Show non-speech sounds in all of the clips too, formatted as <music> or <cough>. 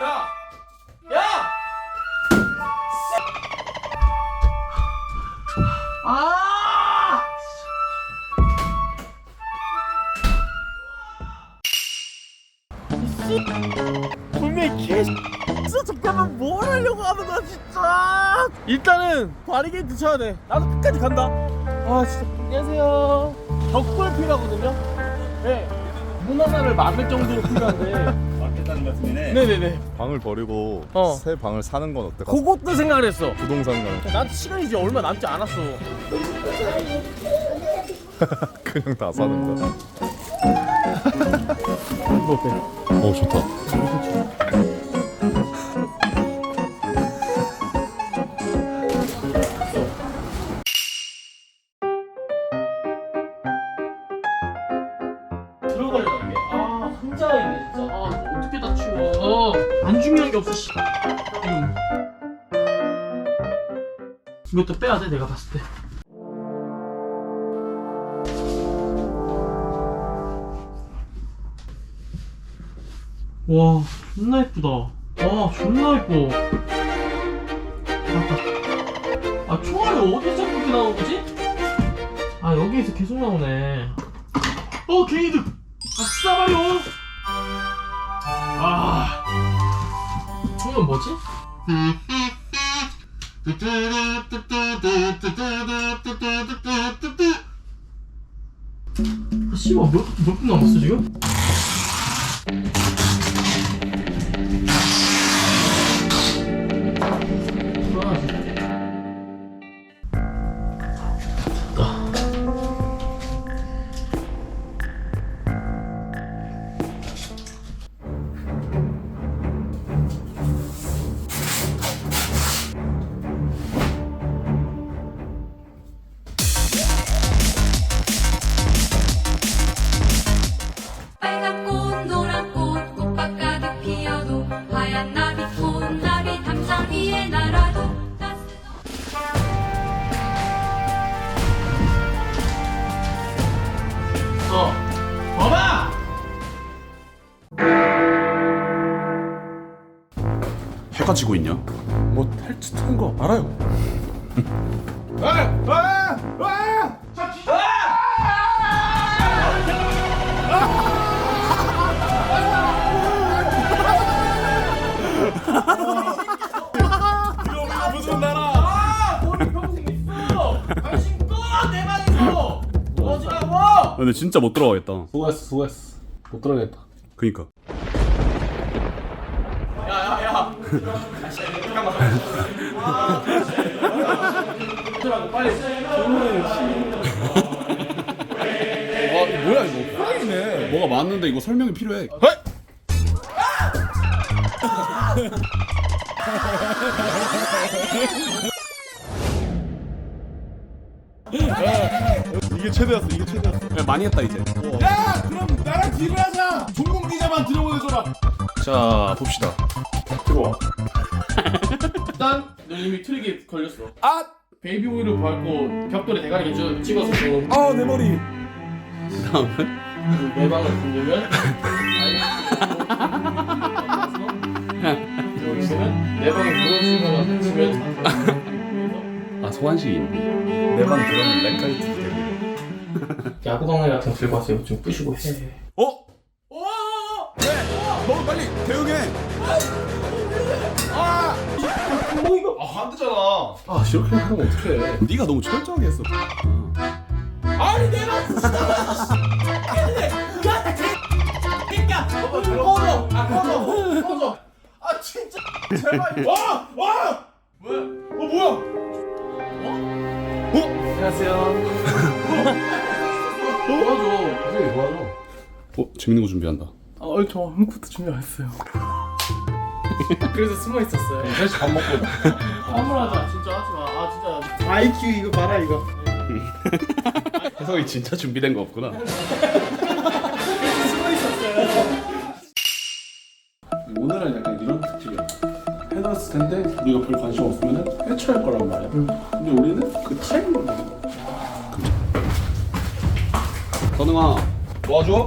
야! 야! 아! 씨! 분명히 개 진짜 잠깐만 뭘 하려고 하는 거야 진짜 일단은 바리게이트 쳐야 돼 나도 끝까지 간다 아 진짜 안녕하세요 벽돌 필요하거든요 네 문화사를 막을 정도로 필요한데 말씀이네. 네네네. 방을 버리고 어. 새 방을 사는 건 어떨까? 그것도 생각을 했어. 부동산 가는 나한테 시간이 이제 얼마 남지 않았어. <laughs> 그냥 다 사는 거야. 어때? 어 좋다. 안 중요한 게 없어, 씨. 음. 이것도 빼야 돼, 내가 봤을 때. 와, 존나 예쁘다. 와, 존나 예뻐. 아, 아, 총알이 어디서 그렇게 나오는 거지? 아, 여기에서 계속 나오네. 어 게이드 아싸 마리오 아 이건 뭐지? 아 씨발 몇몇 분 남았어 지금? 해가 지고 있냐? 뭐 탈짓한 거 알아요? 무슨 나라 아 머리 평생 있어 당신 또내 방에서 오지라고 아, 근데 진짜 못 들어가겠다. 수고했어 수고했어 못 들어가겠다 그니까. 야야야 잠깐만 들어가고 빨리 와 뭐야 이거 호랑이네. 뭐가 많은데 이거 설명이 필요해. 이게 최대였어. 이게 최대였어. 야, 많이 했다 이제. 야 그럼 나랑 딜을 하자 종공 기자만 들어보내줘라 자 봅시다. <laughs> 일단 너 이미 트릭에 걸렸어 아 베이비 오일을 밟고 벽돌에 대가리 쭉 찍어서 줘. 아내 머리 그다음에 내 방을 부르면 내 방에 무너지거나 지면 아 소환식인. 내방 들어오면 렉카이트 되고. 야구 방망이 같은 거 들고 왔어요 좀 부시고 해 어? 너 빨리. 대응해. 아안 되잖아. 아 이렇게 하면 어떡해. 네가 너무 철저하게 했어. 아니 내가 꺼져. 아 꺼져. 꺼져. 아 진짜. 제발. 와와 뭐야? 어 뭐야? 안녕하세요 어 재밌는 거 준비한다. 아 저 아무것도 준비 안 했어요. <laughs> 그래서 숨어 있었어요. 셋이 밥 먹고. <laughs> 화물하자. 진짜 하지 마. 아 진짜. IQ 이거 봐라 이거. <laughs> 해석이 진짜 준비된 거 없구나. 오늘은 약간 이런 특집이야. 해놨을 텐데 우리가 별 관심 없으면 해체할 거란 말이야. 근데 우리는 그 타이밍을 보는 거야 선웅아. 도와줘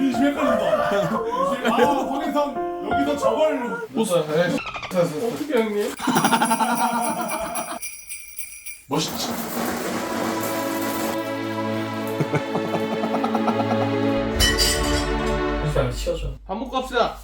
이 집에 걸린다. 아, 거기서 여기서 저걸 웃어. 어떻게 형님? 멋있지. 밥 먹고 갑시다